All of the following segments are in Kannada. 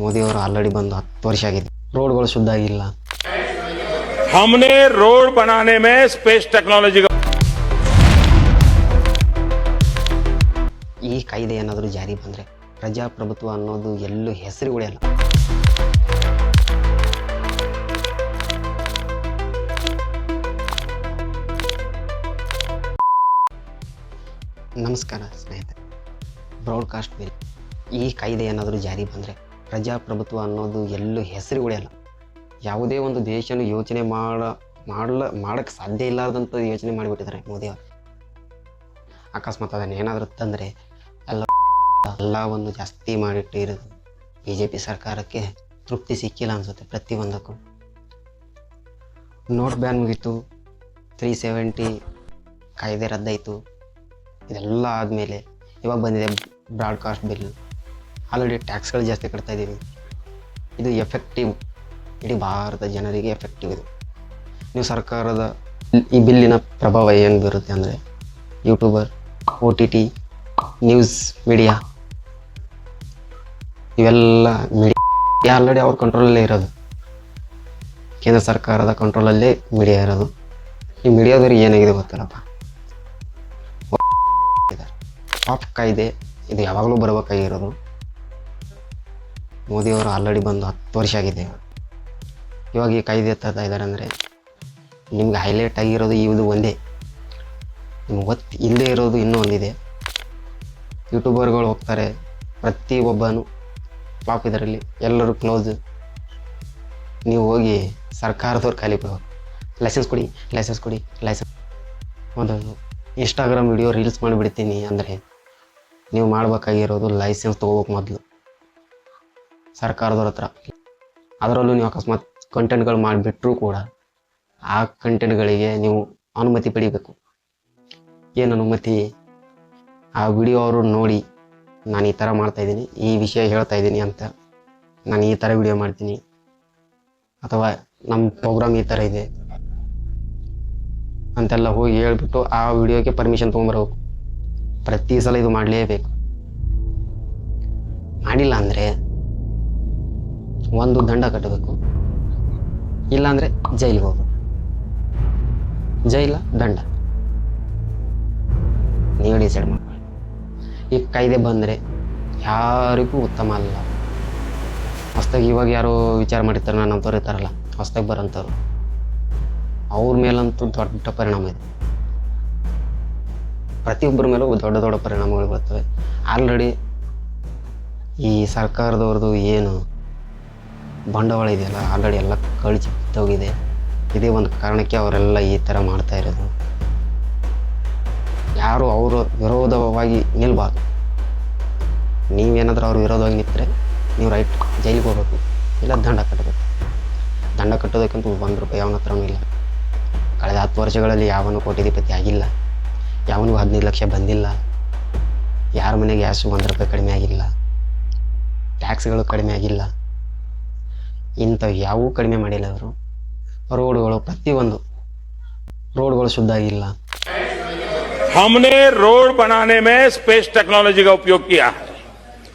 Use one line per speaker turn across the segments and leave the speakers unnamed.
ಮೋದಿಯವರು ಆಲ್ರೆಡಿ ಬಂದು ಹತ್ತು ವರ್ಷ ಆಗಿದೆ. ರೋಡ್ಗಳು ಶುದ್ಧ ಆಗಿಲ್ಲ.
ಹಮ್ನೆ ರೋಡ್ ಬನಾನೆ ಮೇ ಸ್ಪೇಸ್ ಟೆಕ್ನಾಲಜಿ
ಈ ಕಾಯ್ದೆ ಏನಾದರೂ ಜಾರಿ ಬಂದರೆ ಪ್ರಜಾಪ್ರಭುತ್ವ ಅನ್ನೋದು ಎಲ್ಲೂ ಹೆಸರುಗಳಿಲ್ಲ ನಮಸ್ಕಾರ ಸ್ನೇಹಿತರೆ. ಬ್ರಾಡ್ಕಾಸ್ಟ್ ಮೇಲೆ ಈ ಕಾಯ್ದೆ ಏನಾದರೂ ಜಾರಿ ಬಂದರೆ ಪ್ರಜಾಪ್ರಭುತ್ವ ಅನ್ನೋದು ಎಲ್ಲೂ ಹೆಸರು ಉಳಿಯಲ್ಲ ಯಾವುದೇ ಒಂದು ದೇಶನೂ ಯೋಚನೆ ಮಾಡ, ಮಾಡಲ ಮಾಡೋಕ್ಕೆ ಸಾಧ್ಯ ಇಲ್ಲಾರ್ದಂಥ ಯೋಚನೆ ಮಾಡಿಬಿಟ್ಟಿದ್ದಾರೆ ಮೋದಿಯವರು ಅಕಸ್ಮಾತ್ ಅದನ್ನು ಏನಾದರೂ ತಂದರೆ ಎಲ್ಲ ಎಲ್ಲವನ್ನು ಜಾಸ್ತಿ ಮಾಡಿಟ್ಟಿರೋದು ಬಿ ಜೆ ಪಿ ಸರ್ಕಾರಕ್ಕೆ ತೃಪ್ತಿ ಸಿಕ್ಕಿಲ್ಲ ಅನಿಸುತ್ತೆ ಪ್ರತಿಯೊಂದಕ್ಕೂ. ನೋಟ್ ಬ್ಯಾನ್ ಮುಗೀತು ತ್ರೀ ಸೆವೆಂಟಿ ಕಾಯ್ದೆ ರದ್ದಾಯಿತು, ಇದೆಲ್ಲ ಆದಮೇಲೆ ಇವಾಗ ಬಂದಿದೆ ಬ್ರಾಡ್ಕಾಸ್ಟ್ ಬಿಲ್. ಆಲ್ರೆಡಿ ಟ್ಯಾಕ್ಸ್ಗಳು ಜಾಸ್ತಿ ಕಟ್ತಾ ಇದ್ದೀವಿ ಇದು ಎಫೆಕ್ಟಿವ್ ಇಡೀ ಭಾರತ ಜನರಿಗೆ ಎಫೆಕ್ಟಿವ್ ಇದು. ನೀವು ಸರ್ಕಾರದ ಈ ಬಿಲ್ಲಿನ ಪ್ರಭಾವ ಏನು ಬೀರುತ್ತೆ ಅಂದರೆ YouTuber O T T news media ಇವೆಲ್ಲ ಮೀಡಿಯಾ ಆಲ್ರೆಡಿ ಅವ್ರ ಕಂಟ್ರೋಲಲ್ಲೇ ಇರೋದು. ಕೇಂದ್ರ ಸರ್ಕಾರದ ಕಂಟ್ರೋಲಲ್ಲೇ ಮೀಡಿಯಾ ಇರೋದು. ಈ ಮೀಡಿಯಾದವ್ರಿಗೆ ಏನಾಗಿದೆ ಗೊತ್ತಿಲ್ಲಪ್ಪ? ಪಾಪ್ ಕಾಯ್ದೆ, ಇದು ಯಾವಾಗಲೂ ಬರಬೇಕಾಗಿರೋದು ಮೋದಿಯವರು ಆಲ್ರೆಡಿ ಬಂದು ಹತ್ತು ವರ್ಷ ಆಗಿದೆ. ಇವಾಗ ಈ ಕಾಯ್ದೆ ಎತ್ತಾ ಇದ್ದಾರೆ ಅಂದರೆ ನಿಮ್ಗೆ ಹೈಲೈಟ್ ಆಗಿರೋದು ಇದು ಒಂದೇ. ನಿಮ್ಗೆ ಗೊತ್ತು ಇಲ್ಲದೆ ಇರೋದು ಇನ್ನೂ ಒಂದಿದೆ. ಯೂಟ್ಯೂಬರ್ಗಳು ಹೋಗ್ತಾರೆ ಪ್ರತಿ ಒಬ್ಬನು ಪಾಪ್ ಇದರಲ್ಲಿ, ಎಲ್ಲರೂ ಕ್ಲೋಸ್ ನೀವು ಹೋಗಿ ಸರ್ಕಾರದವ್ರು ಖಾಲಿ ಬಿಡೋ ಲೈಸೆನ್ಸ್ ಕೊಡಿ ಲೈಸೆನ್ಸ್ ಕೊಡಿ ಲೈಸೆನ್ಸ್ ಒಂದು ಇನ್ಸ್ಟಾಗ್ರಾಮ್ ವಿಡಿಯೋ ರೀಲ್ಸ್ ಮಾಡಿಬಿಡ್ತೀನಿ ಅಂದರೆ ನೀವು ಮಾಡಬೇಕಾಗಿರೋದು ಲೈಸೆನ್ಸ್ ತೊಗೋಬೇಕು ಮೊದಲು. ಸರ್ಕಾರದವ್ರ ಹತ್ರ. ಅದರಲ್ಲೂ ನೀವು ಅಕಸ್ಮಾತ್ ಕಂಟೆಂಟ್ಗಳು ಮಾಡಿಬಿಟ್ರೂ ಕೂಡ ಆ ಕಂಟೆಂಟ್ಗಳಿಗೆ ನೀವು ಅನುಮತಿ ಪಡಿಬೇಕು. ಏನು ಅನುಮತಿ? ಆ ವಿಡಿಯೋ ಅವರು ನೋಡಿ ನಾನು ಈ ಥರ ಮಾಡ್ತಾಯಿದ್ದೀನಿ ಈ ವಿಷಯ ಹೇಳ್ತಾ ಇದ್ದೀನಿ ಅಂತ ನಾನು ಈ ಥರ ವಿಡಿಯೋ ಮಾಡ್ತೀನಿ. ಅಥವಾ ನಮ್ಮ ಪ್ರೋಗ್ರಾಮ್ ಈ ಥರ ಇದೆ ಅಂತೆಲ್ಲ ಹೋಗಿ ಹೇಳ್ಬಿಟ್ಟು ಆ ವಿಡಿಯೋಗೆ ಪರ್ಮಿಷನ್ ತೊಗೊಂಬರ್ಬೇಕು ಪ್ರತಿ ಸಲ ಇದು ಮಾಡಲೇಬೇಕು. ಮಾಡಿಲ್ಲ ಅಂದರೆ ಒಂದು ದಂಡ ಕಟ್ಟಬೇಕು. ಇಲ್ಲಾಂದರೆ ಜೈಲಿಗೆ ಹೋಗ್ಬೇಕು ಜೈಲ ದಂಡ. ನೀವು ಡಿಸೈಡ್ ಮಾಡ್ಕೊಳ್ಳಿ. ಈ ಕಾಯ್ದೆ ಬಂದರೆ ಯಾರಿಗೂ ಉತ್ತಮ ಅಲ್ಲ. ಹೊಸ್ದಾಗಿ ಇವಾಗ ಯಾರೋ ವಿಚಾರ ಮಾಡಿರ್ತಾರೆ ನಾನು ಅಂಥವ್ರು ಇರ್ತಾರಲ್ಲ ಹೊಸ್ದಾಗಿ ಬರೋಂಥವ್ರು. ಅವ್ರ ಮೇಲಂತೂ ದೊಡ್ಡ ಪರಿಣಾಮ ಇದೆ. ಪ್ರತಿಯೊಬ್ಬರ ಮೇಲೂ ದೊಡ್ಡ ದೊಡ್ಡ ಪರಿಣಾಮಗಳು ಬರ್ತವೆ. ಆಲ್ರೆಡಿ ಈ ಸರ್ಕಾರದವ್ರದ್ದು ಏನು ಬಂಡವಾಳ ಇದೆಯಲ್ಲ, ಆಲ್ರೆಡಿ ಎಲ್ಲ ಕಳಿಸಿ ಹೋಗಿದೆ. ಇದೇ ಒಂದು ಕಾರಣಕ್ಕೆ ಅವರೆಲ್ಲ ಈ ಥರ ಮಾಡ್ತಾ ಇರೋದು. ಯಾರು ಅವರು ವಿರೋಧವಾಗಿ ನಿಲ್ಬಾರ್ದು. ನೀವೇನಾದರೂ ಅವ್ರ ವಿರೋಧವಾಗಿ ನಿಂತರೆ ನೀವು ರೈಟ್ ಜೈಲಿಗೆ ಹೋಗ್ಬೇಕು. ಇಲ್ಲ ದಂಡ ಕಟ್ಟಬೇಕು ದಂಡ ಕಟ್ಟೋದಕ್ಕಿಂತ ಒಂದು ರೂಪಾಯಿ ಯಾವನ ಹತ್ರನೂ ಇಲ್ಲ. ಕಳೆದ ಹತ್ತು ವರ್ಷಗಳಲ್ಲಿ ಯಾವನು ಕೋಟಿಧಿಪತಿ ಆಗಿಲ್ಲ. ಯಾವನಿಗೂ ಹದಿನೈದು ಲಕ್ಷ ಬಂದಿಲ್ಲ. ಯಾರ ಮನೆಗೆ ಗ್ಯಾಸು ಒಂದು ರೂಪಾಯಿ ಕಡಿಮೆ ಆಗಿಲ್ಲ. ಟ್ಯಾಕ್ಸ್ಗಳು ಕಡಿಮೆ ಆಗಿಲ್ಲ. ಇಂಥವು ಯಾವೂ ಕಡಿಮೆ ಮಾಡಿಲ್ಲ ಅವರು ರೋಡ್ಗಳು ಪ್ರತಿಯೊಂದು ರೋಡ್ಗಳು ಶುದ್ಧ ಆಗಿಲ್ಲ
हमने रोड बनाने में स्पेस टेक्नोलॉजी का उपयोग किया है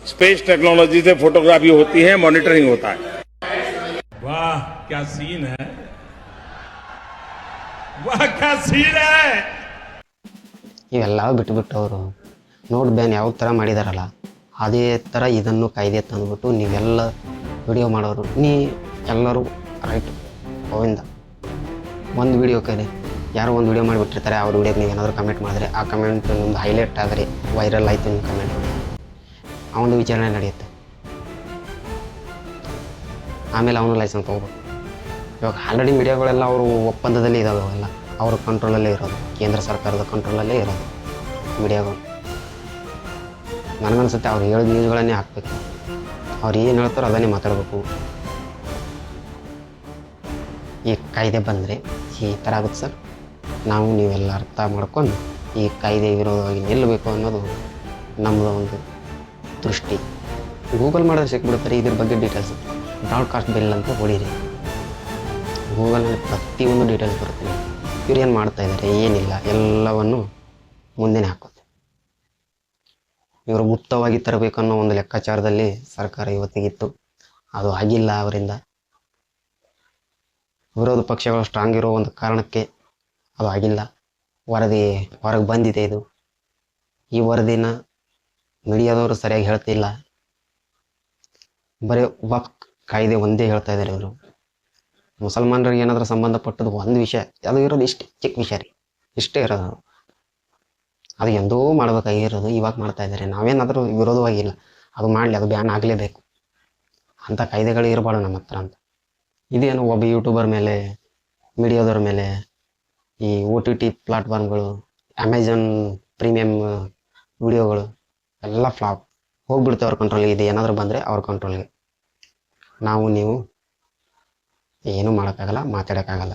स्पेस टेक्नोलॉजी से फोटोग्राफी होती है मॉनिटरिंग होता है वाह क्या सीन है वाह क्या सीन है
ಇವೆಲ್ಲ ಬಿಟ್ಬಿಟ್ಟು ಅವರು ನೋಟ್ ಬ್ಯಾನ್ ಯಾವ ಥರ ಮಾಡಿದಾರಲ್ಲ ಅದೇ ಥರ ಇದನ್ನು ಕಾಯ್ದೆ ತಂದುಬಿಟ್ಟು ನೀವೆಲ್ಲ ವಿಡಿಯೋ ಮಾಡೋರು, ನೀ ಎಲ್ಲರೂ ರೈಟ್ ಅವಿಂದ ಒಂದು ವಿಡಿಯೋ ಕರೆ ಯಾರೋ ಒಂದು ವಿಡಿಯೋ ಮಾಡಿಬಿಟ್ಟಿರ್ತಾರೆ, ಅವ್ರ ವಿಡಿಯೋಗೆ ನೀವು ಏನಾದರೂ ಕಮೆಂಟ್ ಮಾಡಿದ್ರೆ, ಆ ಕಮೆಂಟ್ ಒಂದು ಹೈಲೈಟ್ ಆದರೆ ವೈರಲ್ ಆಯಿತು ನಿಮ್ಮ ಕಮೆಂಟ್ ಒಂದು ವಿಚಾರಣೆ ನಡೆಯುತ್ತೆ. ಆಮೇಲೆ ಅವನು ಲೈಸೆನ್ಸ್ ತೊಗೋಬೇಕು. ಇವಾಗ ಆಲ್ರೆಡಿ ಮೀಡಿಯಾಗಳೆಲ್ಲ ಅವರು ಒಪ್ಪಂದದಲ್ಲಿ ಇದಾವೆ ಅವೆಲ್ಲ. ಅವ್ರ ಕಂಟ್ರೋಲಲ್ಲೇ ಇರೋದು. ಕೇಂದ್ರ ಸರ್ಕಾರದ ಕಂಟ್ರೋಲಲ್ಲೇ ಇರೋದು ಮೀಡಿಯಾಗಳು. ನನಗನ್ಸುತ್ತೆ ಅವ್ರು ಹೇಳಿದ ನ್ಯೂಸ್ಗಳನ್ನೇ ಹಾಕ್ಬೇಕು. ಅವ್ರು ಏನು ಹೇಳ್ತಾರೋ ಅದನ್ನೇ ಮಾತಾಡಬೇಕು. ಈ ಕಾಯ್ದೆ ಬಂದರೆ ಈ ಥರ ಆಗುತ್ತೆ ಸರ್. ನಾವು ನೀವೆಲ್ಲ ಅರ್ಥ ಮಾಡ್ಕೊಂಡು ಈ ಕಾಯ್ದೆ ವಿರೋಧವಾಗಿ ನಿಲ್ಲಬೇಕು ಅನ್ನೋದು ನಮ್ಮದು ಒಂದು ದೃಷ್ಟಿ. ಗೂಗಲ್ ಮಾಡಿದ್ರೆ ಸಿಕ್ಬಿಡ್ತಾರೆ ಇದ್ರ ಬಗ್ಗೆ ಡೀಟೇಲ್ಸ್ ಬ್ರಾಡ್ಕಾಸ್ಟ್ ಬಿಲ್ ಅಂತ ಹೊಡೀರಿ. ಗೂಗಲ್ನಲ್ಲಿ ಪ್ರತಿಯೊಂದು ಡೀಟೇಲ್ಸ್ ಬರುತ್ತೆ. ಇವ್ರು ಏನು ಮಾಡ್ತಾಯಿದ್ದಾರೆ ಏನಿಲ್ಲ. ಎಲ್ಲವನ್ನು ಮುಂದೆನೇ ಹಾಕುತ್ತೆ ಇವರು ಮುಕ್ತವಾಗಿ ತರಬೇಕನ್ನೋ ಒಂದು ಲೆಕ್ಕಾಚಾರದಲ್ಲಿ ಸರ್ಕಾರ ಇವತ್ತಿಗಿತ್ತು. ಅದು ಆಗಿಲ್ಲ ಅವರಿಂದ. ವಿರೋಧ ಪಕ್ಷಗಳು ಸ್ಟ್ರಾಂಗ್ ಇರೋ ಒಂದು ಕಾರಣಕ್ಕೆ ಅದು ಆಗಿಲ್ಲ. ವರದಿ ಹೊರಗೆ ಬಂದಿದೆ ಇದು. ಈ ವರದಿನ ಮೀಡಿಯಾದವರು ಸರಿಯಾಗಿ ಹೇಳ್ತಿಲ್ಲ ಬರೀ ವಕ್ ಕಾಯ್ದೆ ಒಂದೇ ಹೇಳ್ತಾ ಇದ್ದಾರೆ ಇವರು. ಮುಸಲ್ಮಾನರಿಗೆ ಏನಾದರೂ ಸಂಬಂಧಪಟ್ಟದ್ದು ಒಂದು ವಿಷಯ, ಅದು ಇರೋದು ಇಷ್ಟು ಚಿಕ್ಕ ವಿಷಯ ರೀ. ಇಷ್ಟೇ ಇರೋದು. ಅದು ಎಂದೋ ಮಾಡ್ಬೇಕಾಗಿರೋದು, ಇವಾಗ ಮಾಡ್ತಾ ಇದ್ದಾರೆ. ನಾವೇನಾದರೂ ವಿರೋಧವಾಗಿಲ್ಲ. ಅದು ಮಾಡಲಿ, ಅದು ಬ್ಯಾನ್ ಆಗಲೇಬೇಕು. ಅಂಥ ಕಾಯ್ದೆಗಳು ಇರಬಾರ್ದು ನಮ್ಮ ಹತ್ರ ಅಂತ. ಇದೇನು ಒಬ್ಬ ಯೂಟ್ಯೂಬರ್ ಮೇಲೆ ಮೀಡಿಯಾದವ್ರ ಮೇಲೆ, ಈ ಒ ಟಿ ಟಿ ಪ್ಲಾಟ್ಫಾರ್ಮ್ಗಳು ಅಮೆಝಾನ್ ಪ್ರೀಮಿಯಮ್ ವಿಡಿಯೋಗಳು ಎಲ್ಲ ಫ್ಲಾಪ್ ಹೋಗ್ಬಿಡುತ್ತೆ ಅವ್ರ ಕಂಟ್ರೋಲ್ಗೆ ಇದು ಏನಾದರೂ ಬಂದರೆ ಅವ್ರ ಕಂಟ್ರೋಲ್ಗೆ ನಾವು ನೀವು ಏನೂ ಮಾಡೋಕ್ಕಾಗಲ್ಲ, ಮಾತಾಡೋಕ್ಕಾಗಲ್ಲ.